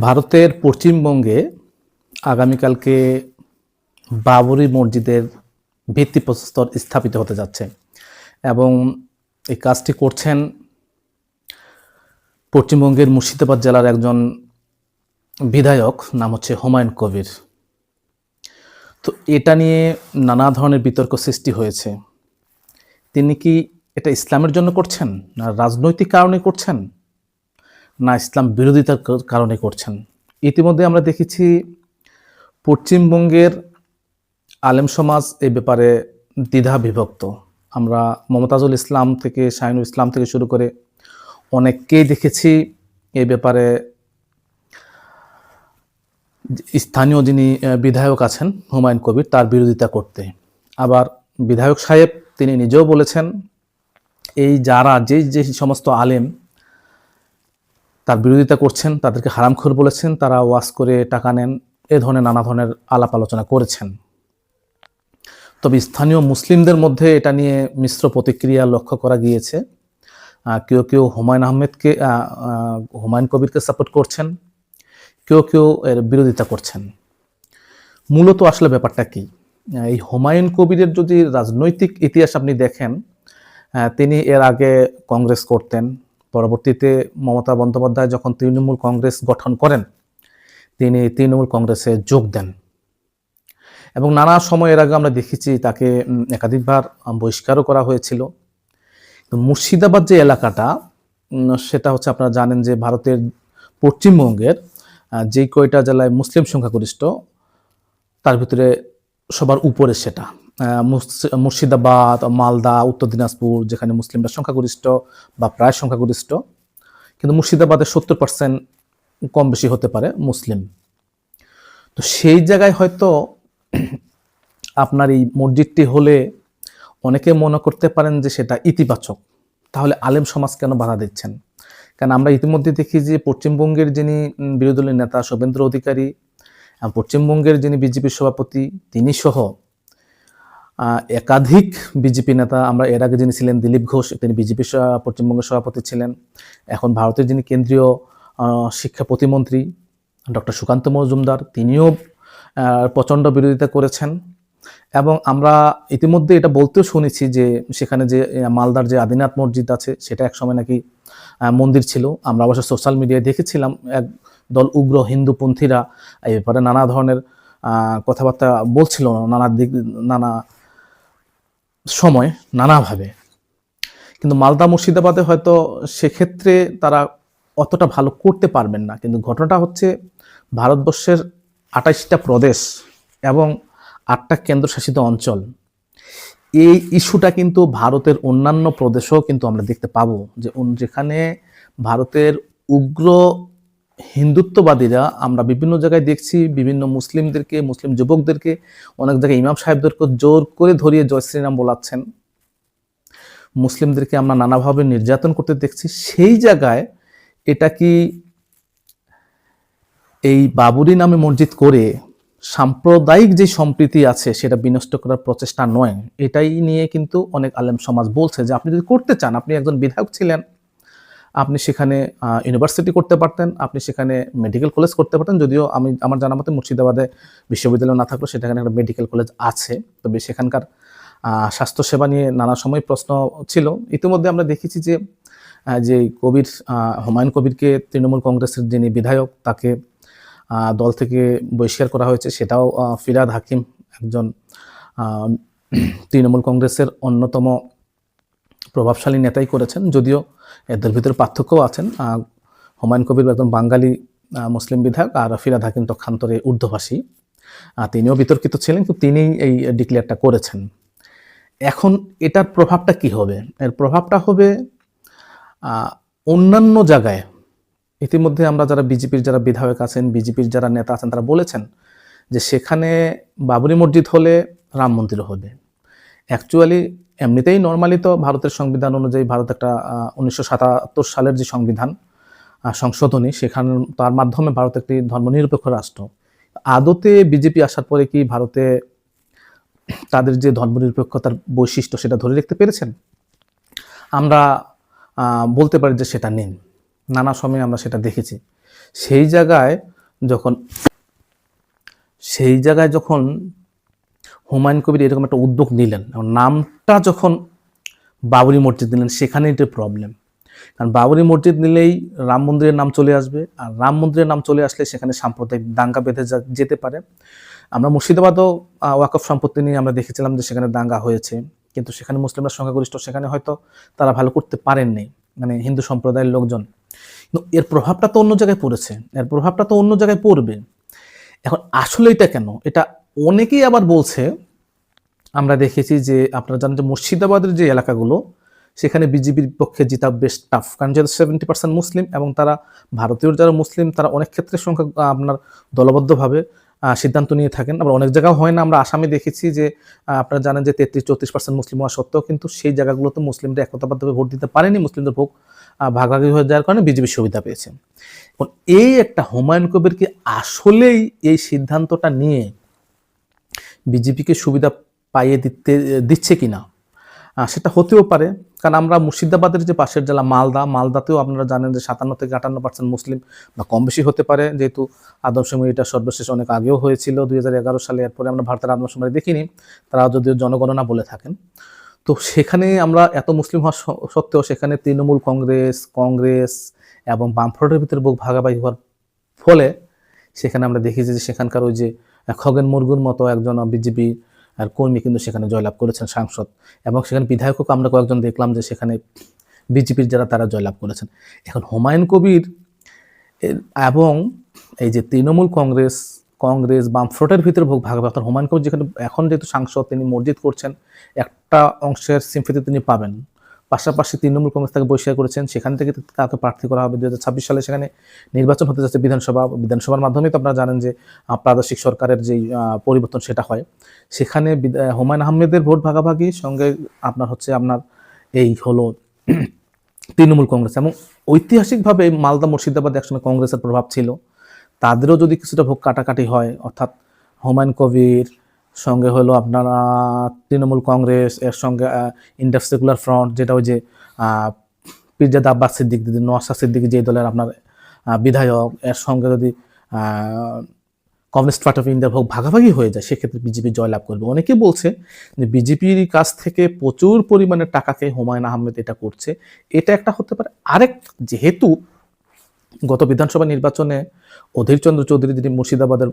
ভারতের পশ্চিমবঙ্গে আগামীকালকে বাবরি মসজিদের ভিত্তিপ্রস্তর স্থাপিত হতে যাচ্ছে এবং এই কাজটি করছেন পশ্চিমবঙ্গের মুর্শিদাবাদ জেলার একজন বিধায়ক, নাম হচ্ছে হুমায়ুন কবির। তো এটা নিয়ে নানা ধরনের বিতর্ক সৃষ্টি হয়েছে। তিনি কি এটা ইসলামের জন্য করছেন না রাজনৈতিক কারণে করছেন? না ইসলাম বিরোধিতার কারণে করছেন। ইতিমধ্যে আমরা দেখেছি পশ্চিমবঙ্গের আলেম সমাজ এই ব্যাপারে দ্বিধা বিভক্ত। আমরা মমতাজুল ইসলাম থেকে, শাহিনুল ইসলাম থেকে শুরু করে অনেককেই দেখেছি এই ব্যাপারে স্থানীয় যিনি বিধায়ক আছেন হুমায়ুন কবির, তার বিরোধিতা করতে। আবার বিধায়ক সাহেব তিনি নিজেও বলেছেন, এই যারা যে যে সমস্ত আলেম তার বিরোধিতা করছেন তাদেরকে হারামখোর বলেছেন তারা ওয়াশ করে টাকা নেন এ ধরনের নানা ধরনের আলাপ আলোচনা করেছেন। তবে স্থানীয় মুসলিমদের মধ্যে এটা নিয়ে মিশ্র প্রতিক্রিয়া লক্ষ্য করা গিয়েছে। কেউ কেউ হুমায়ুন আহমেদকে আহ, আহ, হুমায়ুন কবিরকে সাপোর্ট করছেন কেউ কেউ এর বিরোধিতা করছেন। মূলত আসলে ব্যাপারটা কি? এই হুমায়ুন কবিরের যদি রাজনৈতিক ইতিহাস আপনি দেখেন তিনি এর আগে কংগ্রেস করতেন পরবর্তীতে মমতা বন্দ্যোপাধ্যায় যখন তৃণমূল কংগ্রেস গঠন করেন, তিনি তৃণমূল কংগ্রেসে যোগ দেন। এবং নানা সময় এর আগে আমরা দেখেছি তাকে একাধিকবার বহিষ্কারও করা হয়েছিল। মুর্শিদাবাদ যে এলাকাটা সেটা হচ্ছে আপনারা জানেন যে ভারতের পশ্চিমবঙ্গের যে কয়টা জেলায় মুসলিম সংখ্যাগরিষ্ঠ, তার ভিতরে সবার উপরে সেটা। মুর্শিদাবাদ, মালদা, উত্তর দিনাজপুর, যেখানে মুসলিমরা সংখ্যাগরিষ্ঠ বা প্রায় সংখ্যাগরিষ্ঠ। কিন্তু মুর্শিদাবাদে সত্তর পার্সেন্ট কম বেশি হতে পারে মুসলিম। তো সেই জায়গায় হয়তো আপনার এই মসজিদটি হলে অনেকে মনে করতে পারেন যে সেটা ইতিবাচক। তাহলে আলেম সমাজ কেন বাধা দিচ্ছেন? কারণ আমরা ইতিমধ্যে দেখি যে পশ্চিমবঙ্গের যিনি বিরোধী দলের নেতা শুভেন্দ্র অধিকারী পশ্চিমবঙ্গের যিনি বিজেপির সভাপতি তিনি সহ একাধিক বিজেপি নেতা, আমরা এর আগে যিনি ছিলেন দিলীপ ঘোষ, তিনি বিজেপির পশ্চিমবঙ্গের সভাপতি ছিলেন। এখন ভারতের যিনি কেন্দ্রীয় শিক্ষা প্রতিমন্ত্রী, ডক্টর সুকান্ত মজুমদার, তিনিও প্রচণ্ড বিরোধিতা করেছেন। এবং আমরা ইতিমধ্যে এটা বলতেও শুনেছি যে, সেখানে যে মালদার যে আদিনাথ মসজিদ আছে, সেটা একসময় নাকি মন্দির ছিল। আমরা অবশ্য সোশ্যাল মিডিয়ায় দেখেছিলাম এক দল উগ্র হিন্দুপন্থীরা এই ব্যাপারে নানা ধরনের কথাবার্তা বলছিল, নানা দিক, নানা সময় নানাভাবে। কিন্তু মালদা মুর্শিদাবাদে হয়তো সেক্ষেত্রে তারা অতটা ভালো করতে পারবেন না। কিন্তু ঘটনাটা হচ্ছে ভারতবর্ষের আঠাশটা প্রদেশ এবং আটটা কেন্দ্রশাসিত অঞ্চল। এই ইস্যুটা কিন্তু ভারতের অন্যান্য প্রদেশেও কিন্তু আমরা দেখতে পাবো যে যেখানে ভারতের উগ্র হিন্দুত্ববাদীরা আমরা বিভিন্ন জায়গায় দেখছি, বিভিন্ন মুসলিমদেরকে, মুসলিম যুবকদেরকে, অনেক জায়গায় ইমাম সাহেবদেরকে জোর করে ধরিয়ে জয় শ্রীরাম বলাচ্ছেন। মুসলিমদেরকে আমরা নানাভাবে নির্যাতন করতে দেখছি। সেই জায়গায় এটা কি এই বাবুরি নামে মসজিদ করে সাম্প্রদায়িক যে সম্প্রীতি আছে সেটা বিনষ্ট করার প্রচেষ্টা নয়। এটাই নিয়ে কিন্তু অনেক আলেম সমাজ বলছে যে আপনি যদি করতে চান, আপনি একজন বিধায়ক ছিলেন আপনি সেখানে ইউনিভার্সিটি করতে পারতেন, আপনি সেখানে মেডিকেল কলেজ করতে পারতেন, যদিও আমি, আমার জানা মতে মুর্শিদাবাদে বিশ্ববিদ্যালয় না থাকলেও সেখানে একটা মেডিকেল কলেজ আছে। তবে সেখানকার স্বাস্থ্যসেবা নিয়ে নানা সময় প্রশ্ন ছিল। ইতিমধ্যে আমরা দেখেছি যে যে কবির হুমায়ুন কবিরকে তৃণমূল কংগ্রেসের যিনি বিধায়ক, তাকে দল থেকে বহিষ্কার করা হয়েছে। সেটাও ফিরাদ হাকিম একজন তৃণমূল কংগ্রেসের অন্যতম প্রভাবশালী নেতাই করেছেন যদিও এদের ভিতরে পার্থক্যও আছেন। হুমায়ুন কবির একজন বাঙালি মুসলিম বিধায়ক আর হাকিম তক্ষান্তরে উর্দুভাষী আহ, তিনিও বিতর্কিত ছিলেন কিন্তু তিনিই এই ডিক্লেয়ারটা করেছেন। এখন এটার প্রভাবটা কি হবে? এর প্রভাবটা হবে অন্যান্য জায়গায়। ইতিমধ্যে আমরা যারা বিজেপির যারা বিধায়ক আছেন বিজেপির যারা নেতা আছেন তারা বলেছেন যে সেখানে বাবরি মসজিদ হলে রাম মন্দির হবে। অ্যাকচুয়ালি এমনিতেই নর্মালি তো ভারতের সংবিধান অনুযায়ী ভারত একটা উনিশশো সাতাত্তর সালের যে সংবিধান সংশোধনী, সেখানে, তার মাধ্যমে ভারত একটি ধর্মনিরপেক্ষ রাষ্ট্র। আদতে বিজেপি আসার পরে কি ভারতে তাদের যে ধর্মনিরপেক্ষতার বৈশিষ্ট্য সেটা ধরে রাখতে পেরেছেন? আমরা বলতে পারি যে সেটা নেই। নানা সময়ে আমরা সেটা দেখেছি। সেই জায়গায় যখন, সেই জায়গায় যখন হুমায়ুন কবির এরকম একটা উদ্যোগ নিলেন। নামটা যখন বাবরি মসজিদ নিলেন, সেখানেই এটা প্রবলেম কারণ বাবরি মসজিদ নিলেই রাম মন্দিরের নাম চলে আসবে। আর রাম মন্দিরের নাম চলে আসলে সেখানে সাম্প্রদায়িক দাঙ্গা বেঁধে যেতে পারে। আমরা মুর্শিদাবাদও ওয়াকফ সম্পত্তি নিয়ে আমরা দেখেছিলাম যে সেখানে দাঙ্গা হয়েছে। কিন্তু সেখানে মুসলিমরা সংখ্যাগরিষ্ঠ, সেখানে হয়তো তারা ভালো করতে পারেননি মানে হিন্দু সম্প্রদায়ের লোকজন। কিন্তু এর প্রভাবটা তো অন্য জায়গায় পড়েছে। এর প্রভাবটা তো অন্য জায়গায় পড়বে। এখন আসলে এটা কেন? এটা অনেকেই আবার বলছে, আমরা দেখেছি যে আপনারা জানেন যে মুর্শিদাবাদের যে এলাকাগুলো, সেখানে বিজেপির পক্ষে জিতা বেশ টাফ কারণ যেহেতু সেভেন্টি পার্সেন্ট মুসলিম এবং তারা ভারতীয় যারা মুসলিম, তারা অনেক ক্ষেত্রে সংখ্যা, আপনার দলবদ্ধভাবে সিদ্ধান্ত নিয়ে থাকেন। আবার অনেক জায়গাও হয় না, আমরা আসামে দেখেছি যে আপনারা জানেন যে তেত্রিশ, চৌত্রিশ পার্সেন্ট মুসলিম হওয়া সত্ত্বেও কিন্তু সেই জায়গাগুলোতে মুসলিমরা একতাবদ্ধভাবে ভোট দিতে পারেনি, মুসলিমদের ভোগ ভাগাভাগি হয়ে যাওয়ার কারণে বিজেপি সুবিধা পেয়েছে। এখন এই একটা হুমায়ুন কবির কি আসলেই এই সিদ্ধান্তটা নিয়ে বিজেপিকে সুবিধা পাইয়ে দিতে দিচ্ছে কিনা? আহ, সেটা হতেও পারে। কারণ আমরা মুর্শিদাবাদের যে পাশের জেলা মালদা মালদাতেও আপনারা জানেন যে সাতান্ন থেকে আটান্ন পার্সেন্ট মুসলিম বা কম বেশি হতে পারে। যেহেতু আদমশুমারি এটা সর্বশেষ অনেক আগেও হয়েছিল দুই হাজার এগারো সালে। এরপরে আমরা ভারতের আদমশুমারি দেখিনি তারা যদিও জনগণনা বলে থাকেন। তো সেখানে আমরা এত মুসলিম হওয়া সত্ত্বেও সেখানে তৃণমূল কংগ্রেস কংগ্রেস এবং বামফ্রন্টের ভিতরে বুক ভাগাভাগি হওয়ার ফলে সেখানে আমরা দেখেছি যে সেখানকার ওই যে খগেন মুরগুর মতো একজন বিজেপি আর কর্মী কিন্তু সেখানে জয়লাভ করেছেন সাংসদ। এবং সেখানে বিধায়কও আমরা কয়েকজন দেখলাম যে সেখানে বিজেপির যারা, তারা জয়লাভ করেছেন। এখন হুমায়ুন কবির এবং এই যে তৃণমূল কংগ্রেস কংগ্রেস বামফ্রন্টের ভিতরে ভোগ ভাগ অর্থাৎ হুমায়ুন কবির যেখানে, এখন যেহেতু সাংসদ তিনি মসজিদ করছেন, একটা অংশের সিম্পতি তিনি পাবেন। পাশাপাশি তৃণমূল কংগ্রেস তাকে বহিষ্কার করেছেন। সেখান থেকে তাকে প্রার্থী করা হবে দু হাজার ছাব্বিশ সালে। সেখানে নির্বাচন হতে যাচ্ছে বিধানসভা, বিধানসভার মাধ্যমে তো আপনারা জানেন যে প্রাদেশিক সরকারের যেই পরিবর্তন সেটা হয়। সেখানে হুমায়ুন আহমেদের ভোট ভাগাভাগি সঙ্গে আপনার হচ্ছে আপনার এই হলো তৃণমূল কংগ্রেস। এবং ঐতিহাসিকভাবে মালদা মুর্শিদাবাদ একসময় কংগ্রেসের প্রভাব ছিল। তাদেরও যদি কিছুটা ভোগ কাটাকাটি হয়, অর্থাৎ হুমায়ুন কবির সঙ্গে হলো আপনার তৃণমূল কংগ্রেস, এর সঙ্গে ইন্ডিয়া সেকুলার ফ্রন্ট, যেটা ওই যে পিরজাদা আব্বাস সিদ্দিক, দিদি নওয়াসা সিদ্দিক, যে দলের আপনার বিধায়ক, এর সঙ্গে যদি কমিউনিস্ট পার্টি অফ ইন্ডিয়ার ভোগ ভাগাভাগি হয়ে যায়, সেক্ষেত্রে বিজেপি জয়লাভ করবে। অনেকে বলছে যে বিজেপির কাছ থেকে প্রচুর পরিমাণে টাকাকে হুমায়ুন আহমেদ এটা করছে। এটা একটা হতে পারে আরেক, যেহেতু গত বিধানসভা নির্বাচনে অধীর চন্দ্র চৌধুরী, যিনি মুর্শিদাবাদের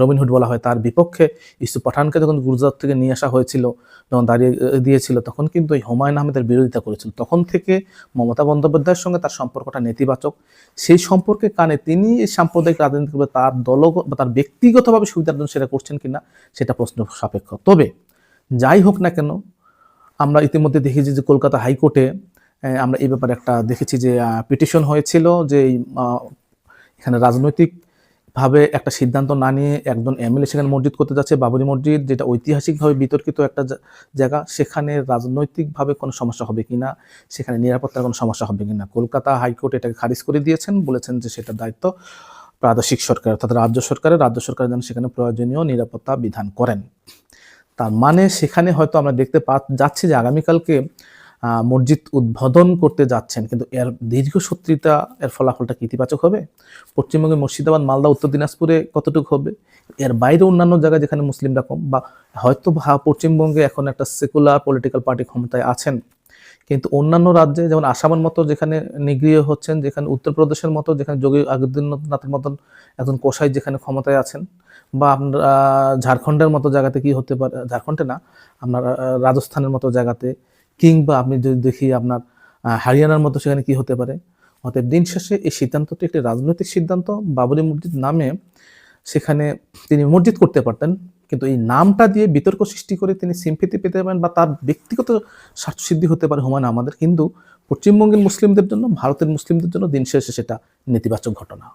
রবিনহুড বলা হয়, তার বিপক্ষে ইউসুফ পাঠানকে যখন গুজরাট থেকে নিয়ে আসা হয়েছিল, যখন দাঁড়িয়ে দিয়েছিল, তখন কিন্তু এই হুমায়ুন আহমেদের বিরোধিতা করেছিল। তখন থেকে মমতা বন্দ্যোপাধ্যায়ের সঙ্গে তার সম্পর্কটা নেতিবাচক। সেই সম্পর্কে কানে তিনি সাম্প্রদায়িক রাজনীতি করবে তার দল বা তার ব্যক্তিগতভাবে সুবিধার জন্য সেটা করছেন কিনা, সেটা প্রশ্ন সাপেক্ষ। তবে যাই হোক না কেন, আমরা ইতিমধ্যে দেখেছি যে কলকাতা হাইকোর্টে আমরা এই ব্যাপারে একটা দেখেছি যে পিটিশন হয়েছিল যে এখানে রাজনৈতিকভাবে একটা সিদ্ধান্ত না নিয়ে একজন এমএলএ সেখানে মসজিদ করতে যাচ্ছে, বাবরি মসজিদ, যেটা ঐতিহাসিকভাবে বিতর্কিত একটা জায়গা, সেখানে রাজনৈতিকভাবে কোনো সমস্যা হবে কি না সেখানে নিরাপত্তার কোনো সমস্যা হবে কি না কলকাতা হাইকোর্ট এটাকে খারিজ করে দিয়েছেন, বলেছেন যে সেটা দায়িত্ব প্রাদেশিক সরকার, অর্থাৎ রাজ্য সরকারের, রাজ্য সরকার যেন সেখানে প্রয়োজনীয় নিরাপত্তা বিধান করেন। তার মানে সেখানে হয়তো আমরা দেখতে পা, যাচ্ছি যে আগামীকালকে মসজিদ উদ্বোধন করতে যাচ্ছেন। কিন্তু এর দীর্ঘসূত্রিতা এর ফলাফলটা ইতিবাচক হবে? পশ্চিমবঙ্গে মুর্শিদাবাদ, মালদা, উত্তর দিনাজপুরে কতটুকু হবে? এর বাইরে অন্যান্য জায়গায় যেখানে মুসলিমরা কম, বা হয়তো পশ্চিমবঙ্গে এখন একটা সেকুলার পলিটিক্যাল পার্টি ক্ষমতায় আছেন। কিন্তু অন্যান্য রাজ্যে, যেমন আসামের মতো যেখানে নিগৃহ হচ্ছেন, যেখানে উত্তরপ্রদেশের মতো, যেখানে যোগী আদিত্যনাথের মতন একজন কোষাই যেখানে ক্ষমতায় আছেন, বা আপনারা ঝাড়খণ্ডের মতো জায়গাতে কি হতে পারে, ঝাড়খণ্ডে না, আপনার, রাজস্থানের মতো জায়গাতে কিংবা আপনি যদি দেখি আপনার হারিয়ানার মতো সেখানে কি হতে পারে? অতএব দিন শেষে এই সিদ্ধান্তটি একটি রাজনৈতিক সিদ্ধান্ত। বাবরি মসজিদ নামে সেখানে তিনি মসজিদ করতে পারতেন, কিন্তু এই নামটা দিয়ে বিতর্ক সৃষ্টি করে তিনি সিম্পিতি পেতে পারেন বা তার ব্যক্তিগত স্বার্থসিদ্ধি হতে পারে হুমায়ুন আমাদের। কিন্তু পশ্চিমবঙ্গের মুসলিমদের জন্য, ভারতের মুসলিমদের জন্য দিন শেষে সেটা নেতিবাচক ঘটনা।